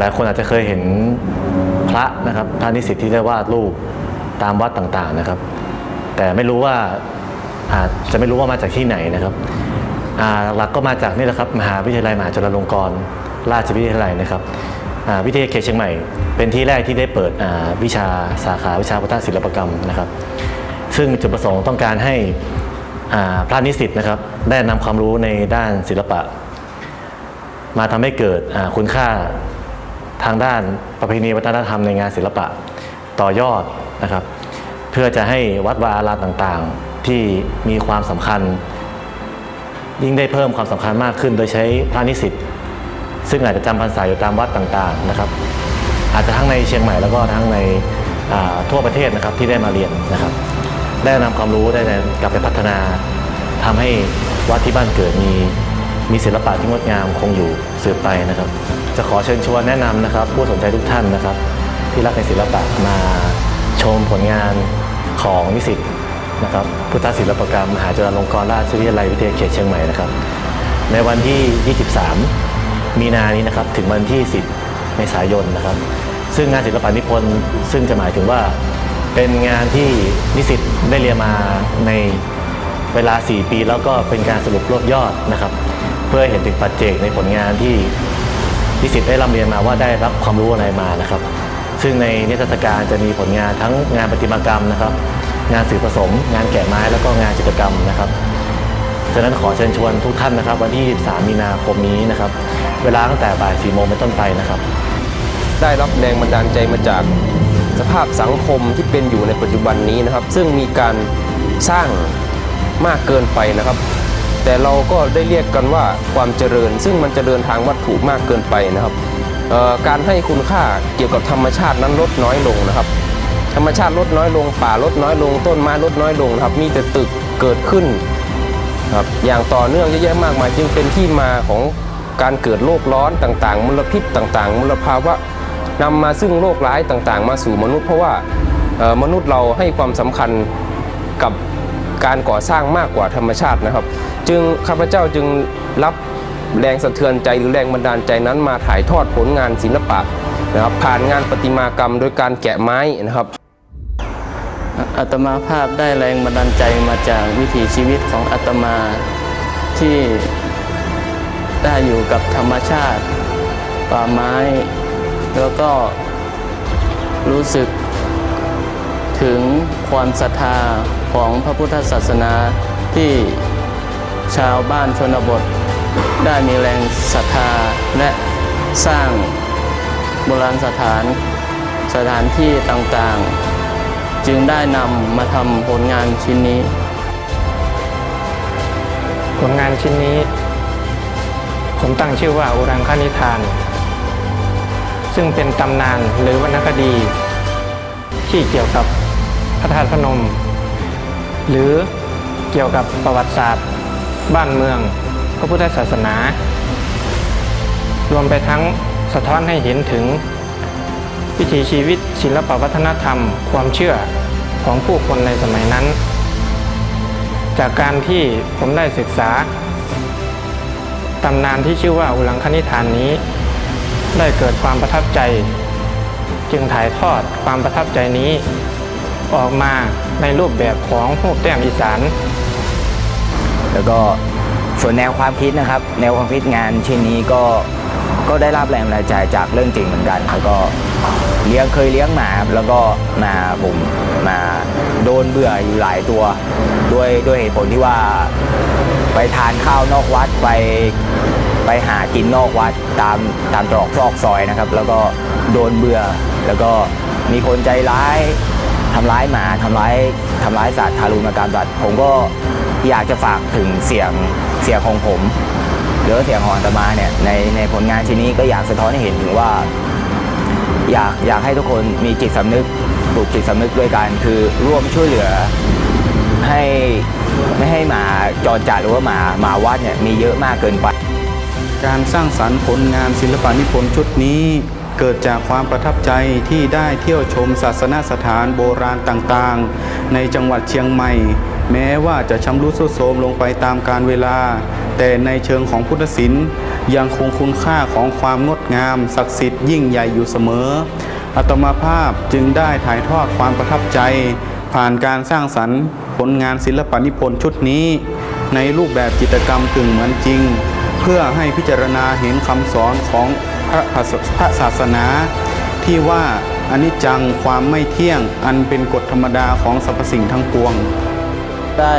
หลายๆคนอาจจะเคยเห็นพระนะครับพระนิสิตที่ได้วาดรูปตามวัดต่างๆนะครับ แต่ไม่รู้ว่าอาจจะไม่รู้ว่ามาจากที่ไหนนะครับหลักก็มาจากนี่แหละครับมหาวิทยาลัยมหาจุฬาลงกรณราชวิทยาลัยนะครับวิทยาเขตเชียงใหม่ เป็นที่แรกที่ได้เปิดวิชาสาขาวิชาพุทธศิลปกรรมนะครับ ซึ่งจุดประสงค์ต้องการให้พระนิสิตนะครับ ได้นำความรู้ในด้านศิลปะ มาทำให้เกิดคุณค่า ทางด้านประเพณีวัฒนธรรมในงานศิลปะต่อยอดนะครับ เพื่อจะให้วัดวาอารามต่างๆ ที่มีความสำคัญ ยิ่งได้เพิ่มความสำคัญมากขึ้น โดยใช้พระนิสิตซึ่งอาจจะจำพรรษาอยู่ตามวัดต่างๆนะครับ อาจจะทั้งในเชียงใหม่แล้วก็ทั้งในทั่วประเทศนะครับที่ได้มาเรียนนะครับ ได้นำความรู้ได้กลับไปพัฒนาทำให้วัดที่บ้านเกิดมีมีศิลปะที่งดงามคงอยู่สืบไปนะครับ จะขอเชิญชวนแนะนำนะครับ ผู้สนใจทุกท่านนะครับ ที่รักในศิลปะมาชมผลงานของนิสิตนะครับพุทธศิลปกรรมมหาจุฬาลงกรณราชวิทยาลัยวิทยาเขตเชียงใหม่นะครับ ในวันที่ 23 มีนานี้นะครับถึงวันที่ 10 เมษายนนะครับ ซึ่งงานศิลปะนิพนธ์ซึ่งจะหมายถึงว่าเป็นงานที่นิสิตได้เรียนมาในเวลา 4 ปี แล้วก็เป็นการสรุปรวบยอดนะครับ เพื่อเห็นถึงปัจเจกในผลงานที่ นิสิตได้ร่ำเรียนมาว่าได้รับความรู้อะไรมานะครับ ซึ่งในนิทรรศการจะมีผลงานทั้งงานประติมากรรมนะครับ งานสื่อผสม งานแกะไม้แล้วก็งานจิตรกรรมนะครับฉะนั้นขอเชิญชวนทุกท่านนะครับ วันที่ 23 มีนาคมนี้นะครับ เวลาตั้งแต่บ่าย4โมงเป็นต้นไปนะครับ ได้รับแรงบันดาลใจมาจากสภาพสังคมที่เป็นอยู่ในปัจจุบันนี้นะครับ ซึ่งมีการสร้างมากเกินไปนะครับ แต่เราก็ได้เรียกกันว่าความเจริญ ซึ่งมันเจริญทางวัตถุมากเกินไปนะครับการให้คุณค่าเกี่ยวกับธรรมชาตินั้นลดน้อยลงนะครับ ธรรมชาติลดน้อยลง ป่าลดน้อยลง ต้นไม้ลดน้อยลงครับ มีแต่ตึกเกิดขึ้นครับอย่างต่อเนื่องเยอะแยะมากมาย จึงเป็นที่มาของการเกิดโลกร้อนต่างๆ มลพิษต่างๆ มลภาวะนำมาซึ่งโรคร้ายต่างๆ มาสู่มนุษย์ เพราะว่ามนุษย์เราให้ความสำคัญกับ การก่อสร้างมากกว่าธรรมชาตินะครับ จึงข้าพเจ้าจึงรับแรงสะเทือนใจหรือแรงบันดาลใจนั้นมาถ่ายทอดผลงานศิลปะนะครับผ่านงานประติมากรรมโดยการแกะไม้นะครับอาตมาภาพได้แรงบันดาลใจมาจากวิถีชีวิตของอาตมาที่ได้อยู่กับธรรมชาติ ป่าไม้ แล้วก็รู้สึกถึง ความศรัทธาของพระพุทธศาสนาที่ชาวบ้านชนบท ได้มีแรงศรัทธาและสร้างโบราณสถานสถานที่ต่างๆ จึงได้นำมาทำผลงานชิ้นนี้ ผลงานชิ้นนี้ ผมตั้งชื่อว่าอุรังคนิทาน ซึ่งเป็นตำนานหรือวรรณคดี ที่เกี่ยวกับ ระธาตุพนม หรือเกี่ยวกับประวัติศาสตร์ บ้านเมือง พระพุทธศาสนา รวมไปทั้งสะท้อนให้เห็นถึง วิถีชีวิตศิลปวัฒนธรรม ความเชื่อของผู้คนในสมัยนั้น จากการที่ผมได้ศึกษาตำนานที่ชื่อว่าอุลังคณิธานนี้ ได้เกิดความประทับใจ จึงถ่ายทอดความประทับใจนี้ ออกมาในรูปแบบของรูแต้มอีสาน แล้วก็ส่วนแนวความคิดนะครับ แนวความคิดงานชิ้นนี้ก็ก็ได้รับแรงบันดาลใจจากเรื่องจริงเหมือนกัน แล้วก็เลี้ยงเคยเลี้ยงหมาแล้วก็มาผมมาโดนเบื่ออยู่หลายตัว ด้วยด้วยเหตุผลที่ว่าไปทานข้าวนอกวัดไปไปหากินนอกวัดตามตามตรอกซอกซอยนะครับ แล้วก็โดนเบื่อ แล้วก็มีคนใจร้าย ทำร้ายหมาทำร้ายทำร้ายสัตว์ทารุณกรรมสัตว์ผมก็อยากจะฝากถึงเสียงเสียงของผมหรือเสียงของอาตมาเนี่ยในในผลงานชิ้นนี้ก็อยากสะท้อนให้เห็นถึงว่า อยากอยากให้ทุกคนมีจิตสำนึกปลูกจิตสำนึกด้วยกันคือร่วมช่วยเหลือให้ไม่ให้หมาจรจัดหรือว่าหมาหมาวัดเนี่ยมีเยอะมากเกินไป การสร้างสรรค์ผลงานศิลปะนิพนธ์ชุดนี้ เกิดจากความประทับใจที่ได้เที่ยวชมศาสนสถานโบราณต่างๆ ในจังหวัดเชียงใหม่ แม้ว่าจะชำรุดทรุดโทรมลงไปตามกาลเวลา แต่ในเชิงของพุทธศิลป์ยังคงคุณค่าของความงดงาม ศักดิ์สิทธิ์ยิ่งใหญ่อยู่เสมออาตมาภาพจึงได้ถ่ายทอดความประทับใจ ผ่านการสร้างสรรค์ ผลงานศิลปนิพนธ์ชุดนี้ ในรูปแบบจิตรกรรมกึ่งเหมือนจริง เพื่อให้พิจารณาเห็นคำสอนของ ระพระศาสนาที่ว่าอนิจจังความไม่เที่ยงอันเป็นกฎธรรมดาของสรรพสิ่งทั้งปวง ได้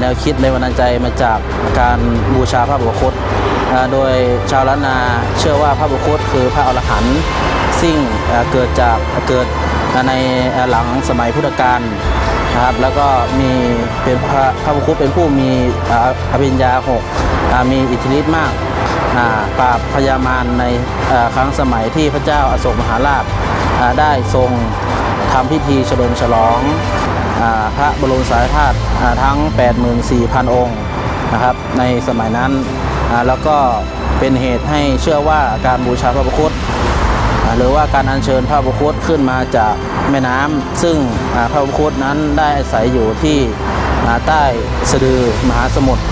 แนวคิดในวันใจมาจากการบูชาพระบุคตโดยชาวล้านนาเชื่อว่าพระบุคตคือพระอรหันต์ซึ่งเกิดจากเกิดในหลังสมัยพุทธกาลนะครับแล้วก็มีเป็นพระพระบุคตเป็นผู้มีอภิญญาหกมีอิทธิฤทธิ์มาก ปราบพญามารในครั้งสมัยที่พระเจ้าอโศกมหาราชได้ทรงทำพิธีเฉลิมฉลองพระบรมสารีธาตุทั้ง 84,000 องค์นะครับในสมัยนั้นแล้วก็เป็นเหตุให้เชื่อว่าการบูชาพระพุทธหรือว่าการอัญเชิญพระพุทธขึ้นมาจากแม่น้ำซึ่งพระพุทธนั้นได้อาศัยอยู่ที่ใต้สะดือมหาสมุทร